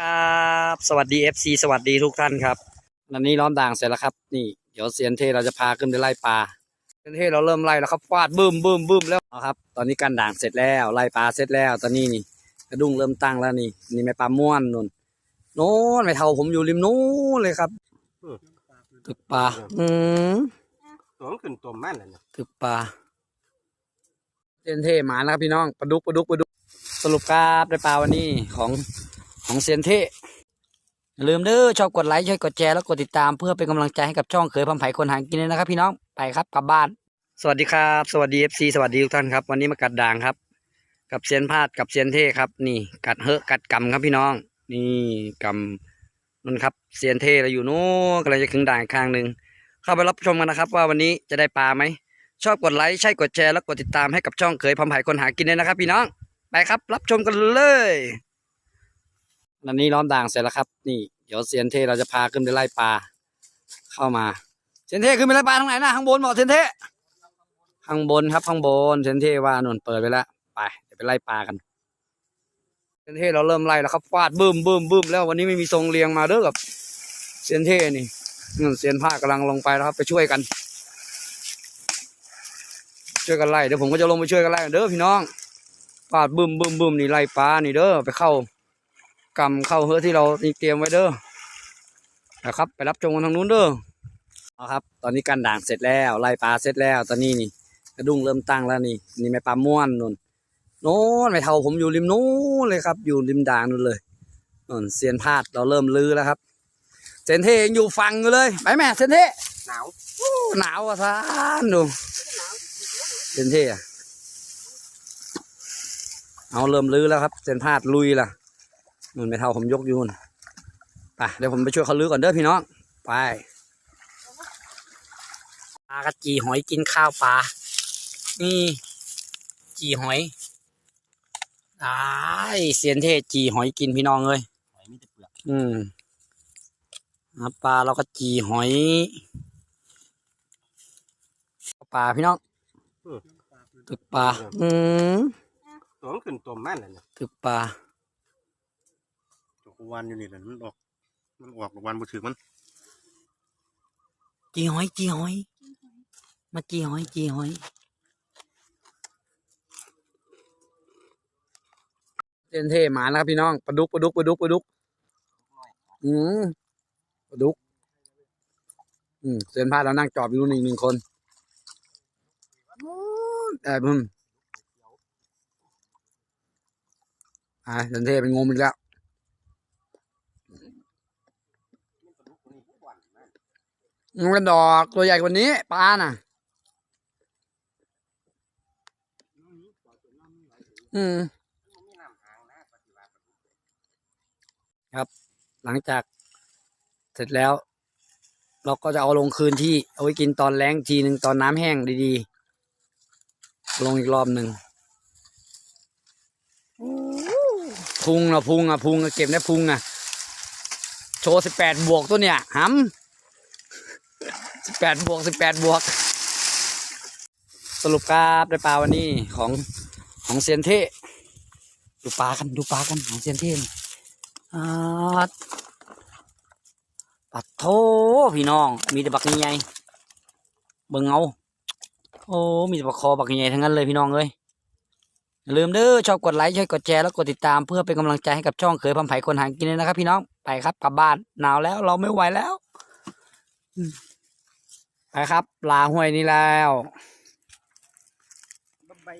ครับสวัสดี FC สวัสดีทุกท่านครับวันนี้ล้อมด่างเสร็จแล้วครับ นี่เดี๋ยวเซียนเทเราจะพาขึ้นไปไล่ปลาเซียนเทเราเริ่มไล่แล้วครับฟาดบึ้มบึ้มบึ้มแล้วนะครับตอนนี้การด่างเสร็จแล้วไล่ปลาเสร็จแล้ว ตอนนี้นี่กระดุ้งเริ่มตั้งแล้วนี่นี่แม่ปลาม่วนนุ่นโน้นไม่เท่าผมอยู่ริมนู้นเลยครับอืมตึกปลาอืมตัวมันขึ้นตัวมันเลยนะตึกปลาเซียนเทหมานะครับพี่น้องปลาดุกปลาดุกปลาดุกสรุปครับได้ปลาวันนี้ของ ของเซียนเทอย่าลืมเด้อชอบกดไลค์ช่วยกดแชร์แล้วกดติดตามเพื่อเป็นกำลังใจให้กับช่องเคยพัมไผ่คนหางกินเลยนะครับ พี่น้องไปครับกลับบ้าน สวัสดีครับ สวัสดีเอฟซีสวัสดีทุกท่านครับ วันนี้มากัดด่างครับ กับเซียนพาดกับเซียนเท่ครับ นี่กัดเหอะกัดกำครับพี่น้อง นี่กำนั่นครับเซียนเท่เราอยู่นู้นกำลังจะขึงด่างอีกข้างหนึ่งเข้าไปรับชมกันนะครับ ว่าวันนี้จะได้ปลาไหมชอบกดไลค์ใช่กดแชร์แล้วกดติดตามให้กับช่องเคยพัมไผ่คนหากินเลยนะครับ พี่น้องไปครับ รับชมกันเลย อันนี้ล้อมด่างเสร็จแล้วครับ นี่เดี๋ยวเซียนเทเราจะพาขึ้นไปไล่ปลาเข้ามาเซียนเทขึ้นไปไล่ปลาทางไหนนะข้างบนบอกเซียนเทข้างบนครับข้างบนเซียนเทว่านุ่นเปิดไปแล้วไปเดี๋ยวไปไล่ปลากันเซียนเทเราเริ่มไล่แล้วครับฟาดบึ้มบึ้มบึ้มแล้ววันนี้ไม่มีทรงเรียงมาเด้อกับเซียนเทนี่นู่นเซียนผ้ากำลังลงไปแล้วครับไปช่วยกัน ช่วยกันไล่เดี๋ยวผมก็จะลงไปช่วยกันไล่เด้อพี่น้องฟาดบึ้มบึ้มบึ้มนี่ไล่ปลานี่เด้อไปเข้า กำเข้าเฮือที่เราเตรียมไว้เด้อนะครับ ไปรับชมกันทางนู้นเด้อเอาครับ ตอนนี้การด่างเสร็จแล้วไล่ปลาเสร็จแล้ว ตอนนี้นี่กระดุ้งเริ่มตั้งแล้วนี่ นี่แม่ปลาม่วนนุ่นโน้นไม่เท่าผมอยู่ริมนู้นเลยครับ อยู่ริมด่างนู่นเลยนุ่นเซียนพาดเราเริ่มลื้อแล้วครับเซนเทยังอยู่ฝั่งอยู่เลยไปแม่เซนเทหนาวหนาวอะท่านดูเซนเทอะเอาเริ่มลื้อแล้วครับเซนพาดลุยละ นู่นไม่เท่าผมยกอยู่นู่นไปเดี๋ยวผมไปช่วยเขาลื้อก่อนเด้อพี่น้อง ไปปลากระจีหอยกินข้าวปลา นี่ จีหอยได้เสียนเทจีหอยกินพี่น้องเลยหอยมีแต่เปลือก อืมหาปลาเราก็จีหอย ปลาพี่น้องตึกปลา อืมตัวมันขึ้นตัวมันเลยนะตึกปลาจก วันอยู่นี่แหละมันออก มันออกวันบ่ถือมันจีหอยจีหอย มาจีหอยจีหอยเจนเทหมาแล้วครับพี่น้องปลาดุกปลาดุกปลาดุกปลาดุกอืมปลาดุก อืมเซียนพาเรานั่งจอบอยู่นู่หนึ่งคนแต่มึงอ่าเซียนเทเป็นงมอีกแล้ว มันกระดอกตัวใหญ่กว่านี้ปลาน่ะ อืมครับ หลังจากเสร็จแล้ว เราก็จะเอาลงคืนที่ เอาไว้กินตอนแล้งทีหนึ่งตอนน้ำแห้งดีๆ ลงอีกรอบหนึ่งพุงอะพุงอะพุงอะเก็บได้พุงอะโชว์สิบแปดบวกตัวเนี่ยหำ สิบแปดบวกสิบแปดบวก สรุปครับได้ปลาวันนี้ของของเซียนเทดูปลากันดูปลากันของเซียนเทนอ่าปัดโทพี่น้อง มีแต่บักใหญ่เบิ่งเอาโอ้มีแต่บักคอบักใหญ่ทั้งนั้นเลยพี่น้องเอ้ยอย่าลืมเด้อชอบกดไลค์ช่วยกดแชร์แล้วกดติดตามเพื่อเป็นกำลังใจให้กับช่องเคยพัมไผ่คนหางกินเลยนะครับ พี่น้องไปครับกลับบ้านหนาวแล้วเราไม่ไหวแล้ว นะครับ ลาห้วยนี้แล้ว บ๊ายบาย